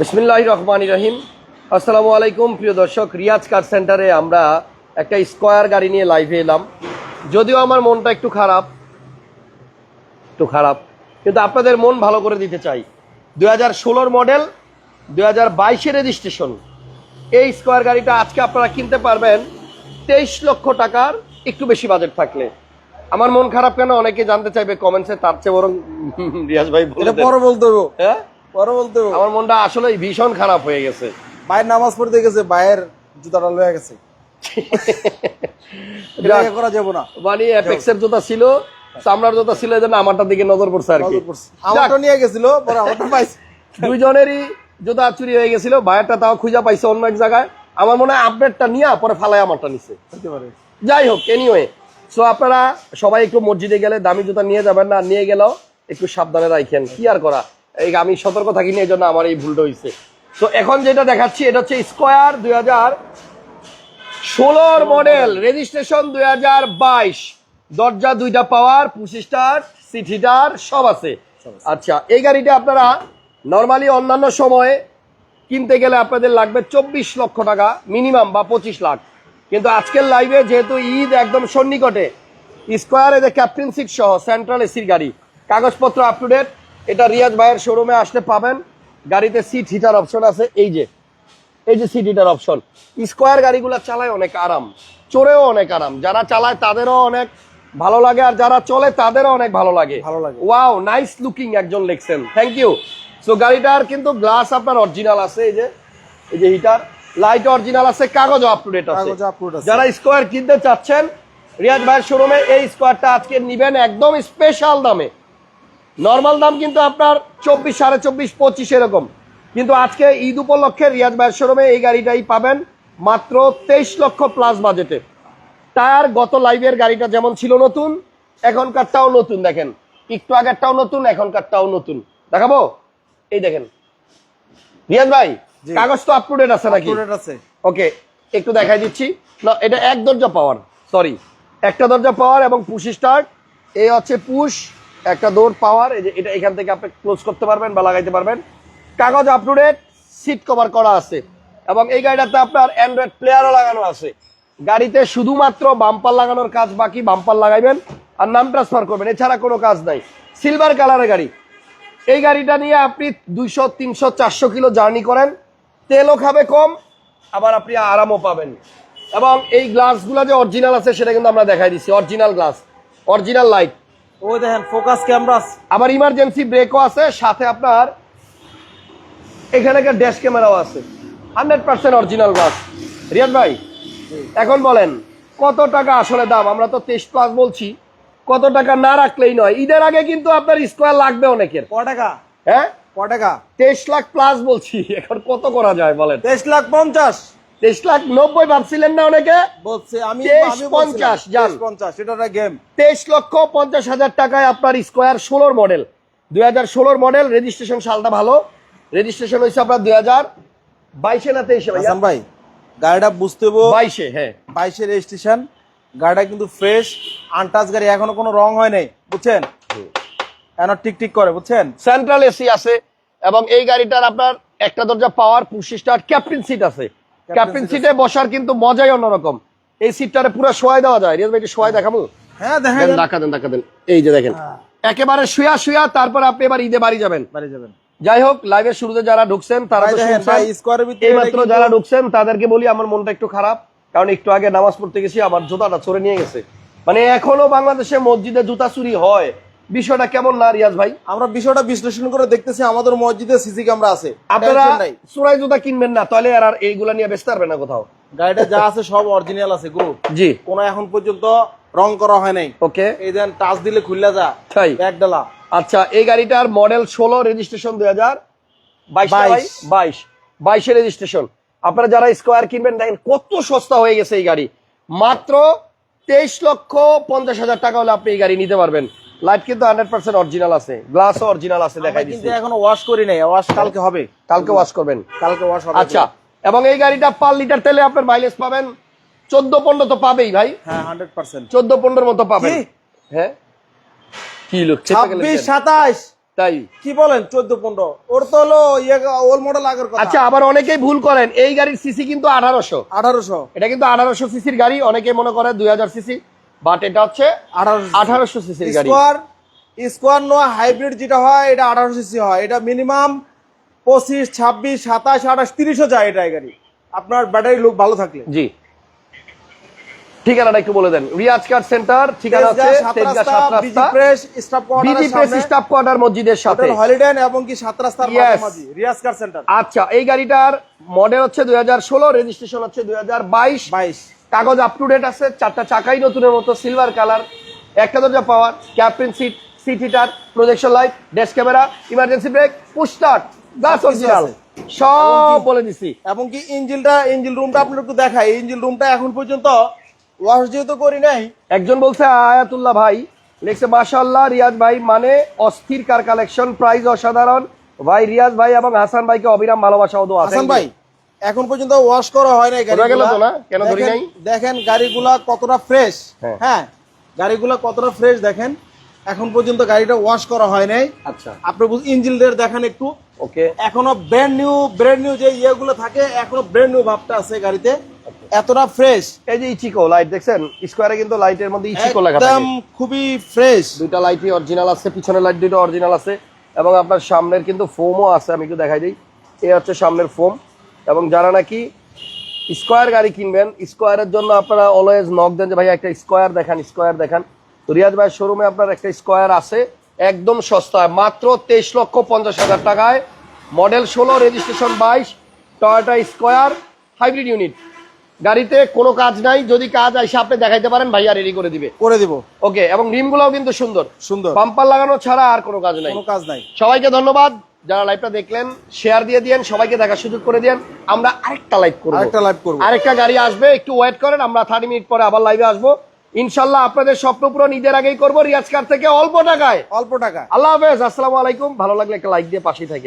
বিসমিল্লাহ রহমান রহিম। আসসালামু আলাইকুম প্রিয় দর্শক। রিয়াজ কার সেন্টারে আমরা একটা স্কোয়ার গাড়ি নিয়ে লাইভে এলাম। যদিও আমার মনটা একটু খারাপ একটু খারাপ কিন্তু আপনাদের মন ভালো করে দিতে চাই। দু হাজার ষোলোর মডেল দু হাজার বাইশের রেজিস্ট্রেশন এই স্কোয়ার গাড়িটা আজকে আপনারা কিনতে পারবেন তেইশ লক্ষ টাকার একটু বেশি বাজেট থাকলে। আমার মন খারাপ কেন? অনেকে জানতে চাইবে কমেন্টসে তার চেয়ে বরং রিয়াজ ভাই পরে বলতে হ্যাঁ? পরে বলতে আমার মনটা আসলে ভীষণ খারাপ হয়ে গেছে। ভাইয়ের নামাজ পড়তে গেছে ভাইয়ের জুতাটা লয়ে গেছে। এটা যাক, করা যাবে না। মানে অ্যাপেক্সের জুতা ছিল চামড়ার জুতা ছিল এই আমারটার দিকে নজর পড়ছে আর কি। আমারটা নিয়ে গেছিল পরে আমারটা পাইছে। দুইজনেরই জুতা চুরি হয়ে গেছিল ভাইয়েরটা তাও খুঁজে পাইছে অন্য এক জায়গায়। আমার মনে হয় আপডেটটা নিয়ে পরে ফালায় আমারটা নিছে। যাই হোক এনিওয়ে সো আপনারা সবাই একটু মসজিদে গেলে দামি জুতা নিয়ে যাবেন না নিয়ে গেলেও একটু সাবধানে রাখেন কি আর করা? এই আমি সতর্ক থাকি না এই জন্য আমার এই ভুলটা হয়েছে তো এখন যেটা দেখাচ্ছি, এটা হচ্ছে স্কোয়ার দুই হাজার ষোলোর মডেল রেজিস্ট্রেশন দুই হাজার বাইশ। দরজা দুইটা পাওয়ার পঁচিশটার সিট হিটার সব আছে। আচ্ছা এই গাড়িটা আপনারা নর্মালি অন্যান্য সময়ে কিনতে গেলে আপনাদের লাগবে চব্বিশ লক্ষ টাকা মিনিমাম বা পঁচিশ লাখ। কিন্তু আজকের লাইভে যেহেতু ঈদ একদম সন্নিকটে স্কোয়ারে যে ক্যাপ্টেন সিট সহ সেন্ট্রাল এসির গাড়ি, কাগজপত্র আপ টু ডেট এটা রিয়াজ ভাইয়ের শোরুমে আসলে পাবেন। গাড়িতে সিট হিটার অপশন আছে। এই যে এই যে সিট হিটার অপশন স্কোয়ার গাড়িগুলো চালায় অনেক আরাম। চড়েও অনেক আরাম। যারা চালায় তাদেরও অনেক ভালো লাগে আর যারা চলে তাদেরও অনেক ভালো লাগে। ভালো লাগে। ওয়াও নাইস লুকিং একজন লিখছেন। থ্যাংক ইউ সো গাড়িটার কিন্তু গ্লাস আপনার অরিজিনাল আছে। এই যে এই যে হিটার লাইট অরিজিনাল আছে কাগজ আপ টু ডেট আছে। যারা স্কোয়ার কিনতে চাচ্ছেন রিয়াজ ভাইয়ের শোরুমে এই স্কোয়ারটা আজকে নিবেন একদম স্পেশাল দামে। নর্মাল দাম কিন্তু আপনার চব্বিশ সাড়ে চব্বিশ পঁচিশ এরকম। কিন্তু আজকে ঈদ উপলক্ষে রিয়াজ ভাইয়ের শোরুমে এই গাড়িটাই পাবেন মাত্র তেইশ লক্ষ প্লাস বাজেটে টায়ার গত লাইভের গাড়িটা যেমন ছিল নতুন এখনকারটাও নতুন দেখেন। একটু আগেরটাও নতুন এখনকারটাও নতুন। দেখাবো? এই দেখেন। রিয়াজ ভাই কাগজ তো আপ টু ডেট আছে। নাকি ওকে একটু দেখাই দিচ্ছি। না এটা এক দরজা পাওয়ার সরি একটা দরজা পাওয়ার এবং পুশ স্টার্ট এই হচ্ছে পুশ একটা দৌড় পাওয়ার, এই যে এটা এখান থেকে আপনি ক্লোজ করতে পারবেন বা লাগাইতে পারবেন। কাগজ up to date seat cover করা আছে। এবং এই গাড়িটাতে আপনার অ্যান্ড্রয়েড প্লেয়ারও লাগানো আছে। গাড়িতে শুধুমাত্র বাম্পার লাগানোর কাজ বাকি বাম্পার লাগাইবেন আর নাম ট্রান্সফার করবেন। এছাড়া কোনো কাজ নাই। সিলভার কালারের গাড়ি। এই গাড়িটা নিয়ে আপনি দুইশো, তিনশো, চারশো কিলো জার্নি করেন। তেলও খাবে কম, আবার আপনি আরামও পাবেন। এবং এই গ্লাসগুলো যে অরিজিনাল আছে, সেটা কিন্তু আমরা দেখাই দিচ্ছি। অরিজিনাল গ্লাস অরিজিনাল লাইট ওই দেখেন ফোকাস ক্যামেরা আবার ইমার্জেন্সি ব্রেকও আছে সাথে আপনার এখানে ড্যাশ ক্যামেরাও আছে। Hundred percent original glass Riyad ভাই এখন বলেন কত টাকা আসলে দাম? আমরা তো তেইশ প্লাস বলছি। কত টাকা না রাখলেই নয়। ঈদের আগে কিন্তু আপনার স্কোয়ার লাগবে অনেকের। ক টাকা? হ্যাঁ? ক টাকা? তেইশ লাখ প্লাস বলছি। এখন কত করা যায় বলেন? তেইশ লাখ পঞ্চাশ। তেইশ লাখ নব্বই ভাবছিলেন না অনেকে? বলছে আমি তেইশ পঞ্চাশ, যান। পঞ্চাশ এটা গেম তেইশ লক্ষ পঞ্চাশ হাজার টাকায় আপনার স্কোয়ার ষোলোর মডেল দুই হাজার ষোলোর মডেল রেজিস্ট্রেশন সালটা ভালো। রেজিস্ট্রেশন হয়েছে আপনার দুই হাজার বাইশে না তেইশে ভাই গাড়িটা বুঝতে বাইশে হ্যাঁ। বাইশের রেজিস্ট্রেশন গাড়িটা কিন্তু ফ্রেশ আনটাচ গাড়ি এখনও কোনো রং হয় নাই বুঝছেন? এখন টিক টিক করে বুঝছেন? সেন্ট্রাল এসি আছে এবং এই গাড়িটার আপনার একটা দরজা power push start captain seat আছে। ক্যাপ্টেন সিটে বসার কিন্তু মজাই অন্যরকম। এই সিটটারে পুরো শোয়াই দেওয়া যায়। রিয়াজ ভাই একটু শোয়াই দেখাবো? হ্যাঁ দেখেন দেন, দেন এই যে দেখেন। হ্যাঁ। একেবারে শুয়া শুয়া তারপর আপনি এবার ঈদে বাড়ি যাবেন। বাড়ি যাবেন। যাই হোক লাইভের শুরুতে যারা ঢুকছেন তারা তো শুনছেন। মাত্র যারা ঢুকছেন তাদেরকে বলি আমার মনটা একটু খারাপ। কারণ একটু আগে নামাজ পড়তে গেছি আমার জুতাটা চড়ে নিয়ে গেছে। মানে এখনও বাংলাদেশে মসজিদে জুতা চুরি হয়। বিষয়টা কেমন না রিয়াজ ভাই? আমরা বিষয়টা বিশ্লেষণ করে দেখতেছি আমাদের মসজিদে সিসি ক্যামেরা আছে। আপনারা। চোরাই জুতা কিনবেন না তাহলে আর এইগুলা নিয়ে বেচতে পারবেন না কোথাও। গাড়িটা যা আছে সব অরিজিনাল আছে গো জি। কোনো এখন পর্যন্ত রং করা হয় নাই। ওকে। এই দেন টাচ দিলে খুললা যা তাই। ব্যাগ ডালা। আচ্ছা এই গাড়িটার মডেল ষোলো রেজিস্ট্রেশন দুই হাজার বাইশ বাইশ। বাইশ। বাইশে রেজিস্ট্রেশন আপনারা যারা স্কোয়ার কিনবেন দেখেন কত সস্তা হয়ে গেছে এই গাড়ি। মাত্র তেইশ লক্ষ পঞ্চাশ হাজার টাকা হলে আপনি এই গাড়ি নিতে পারবেন। লাইট কিন্তু হান্ড্রেড পার্সেন্ট অরিজিনাল আছে গ্লাসও অরিজিনাল আছে দেখাই কিন্তু দিচ্ছি এখনও ওয়াশ করি নাই ওয়াশ কালকে হবে। কালকে ওয়াশ করবেন। কালকে ওয়াশ হবে। আচ্ছা এবং এই গাড়িটা পার লিটার তেলে আপনার মাইলেজ পাবেন। চোদ্দ পনেরো তো পাবেই ভাই। হ্যাঁ হান্ড্রেড পার্সেন্ট চোদ্দ পনেরোর মতো পাবেন। হ্যাঁ? কি লোক ছাব্বিশ সাতাশ তাই। কি বলেন চোদ্দ পনেরো? ওর তো হলো ইয়ে ওল মডেল আগের কথা। আচ্ছা আবার অনেকেই ভুল করেন। এই গাড়ির সিসি কিন্তু আঠারোশো। আঠারোশো। এটা কিন্তু আঠারোশো সিসির গাড়ি অনেকে মনে করে দুই হাজার সিসি বাট এটা হচ্ছে আঠারোশো গাড়ি। স্কোয়ার স্কোয়ার নোয়া হাইব্রিড যেটা হয় এটা আঠারোশো সিসি হয়। এটা মিনিমাম পঁচিশ ছাব্বিশ সাতাশ আঠাশ তিরিশও যায় এটা এই গাড়ি। আপনার ব্যাটারি লুক ভালো থাকলে। জি। ঠিকানাটা একটু বলে দেন। রিয়াজ কার সেন্টার ঠিকানা হচ্ছে Tejgaon, Sat Rasta, BG press, staff BG কোয়ার্টারের press staff quarter মসজিদের সাথে। হলিডে এবং কি সাত রাস্তার মাঝামাঝি, রিয়াজ কার সেন্টার আচ্ছা এই গাড়িটার মডেল হচ্ছে দুই হাজার ষোলো রেজিস্ট্রেশন হচ্ছে দুই হাজার বাইশ। বাইশ। কাগজ আপ টু ডেট আছে চারটা চাকাই নতুনের মতো সিলভার কালার একটা দরজা power captain seat seat heater projection light dash camera emergency brake push start glass original সব বলে দিছি। এবং কি ইঞ্জিনটা ইঞ্জিন রুমটা আপনার একটু দেখাই। ইঞ্জিন রুমটা এখন পর্যন্ত ওয়াশ যেহেতু করি নাই একজন বলছে আয়াতুল্লাহ ভাই। লিখছে মাশাআল্লাহ রিয়াজ ভাই মানে অস্থির কার কালেকশন প্রাইস অসাধারণ। ভাই রিয়াজ ভাই এবং হাসান ভাইকে অবিরাম ভালোবাসা ও দোয়া। হাসান ভাই এখন পর্যন্ত ওয়াশ করা হয় নাই। কেন ধরি দেখেন- নাই? দেখেন গাড়িগুলা কতটা ফ্রেশ হ্যাঁ। হ্যাঁ গাড়িগুলা কতটা ফ্রেশ দেখেন। এখন পর্যন্ত গাড়িটা ওয়াশ করা হয় নাই। আচ্ছা। আপনি ইঞ্জিনদের দেখেন একটু। ওকে এখনও ব্র্যান্ড নিউ ব্র্যান্ড নিউ যে ইয়েগুলো থাকে এখনও ব্র্যান্ড নিউ ভাবটা আছে গাড়িতে। এতটা ফ্রেশ এই যে ইচিকো লাইট দেখছেন? স্কোয়ারে কিন্তু লাইটের মধ্যে ইচিকো লেখা একদম খুবই ফ্রেশ দুইটা লাইটই অরিজিনাল আছে পিছনের লাইট দুইটা অরিজিনাল আছে। এবং আপনার সামনের কিন্তু ফোমও আছে আমি একটু দেখাই দিই। এই হচ্ছে সামনের ফোম এবং যারা নাকি স্কোয়ার গাড়ি কিনবেন স্কোয়ারের জন্য আপনারা অলওয়েজ নক দেন যে ভাই একটা স্কোয়ার দেখান স্কোয়ার দেখান। তো রিয়াজ ভাই শোরুমে আপনার একটা স্কোয়ার আছে একদম সস্তায় মাত্র তেইশ লক্ষ পঞ্চাশ হাজার টাকায়। মডেল ষোলো রেজিস্ট্রেশন বাইশ টয়োটা স্কোয়ার হাইব্রিড ইউনিট গাড়িতে কোনো কাজ নাই যদি কাজ আসে আপনি দেখাইতে পারেন ভাইয়া রেডি করে দিবে। করে দিব। ওকে এবং রিমগুলোও কিন্তু সুন্দর। সুন্দর। পাম্পার লাগানো ছাড়া আর কোনো কাজ নাই। কোনো কাজ নাই। সবাইকে ধন্যবাদ। যারা লাইভটা দেখলেন শেয়ার দিয়ে দিয়েন সবাইকে দেখার সুযোগ করে দিয়েন। আমরা আরেকটা লাইভ করব। আরেকটা লাইভ করব। আরেকটা গাড়ি আসবে একটু ওয়েট করেন আমরা থার্টি মিনিট পরে আবার লাইভে আসব। ইনশাল্লাহ আপনাদের স্বপ্ন পুরো নিজের আগেই করব রিয়াজ কার থেকে? অল্প টাকায়। অল্প টাকায় আল্লাহ হাফেজ আসসালামু আলাইকুম। ভালো লাগলে একটা লাইক দিয়ে পাশে থাকে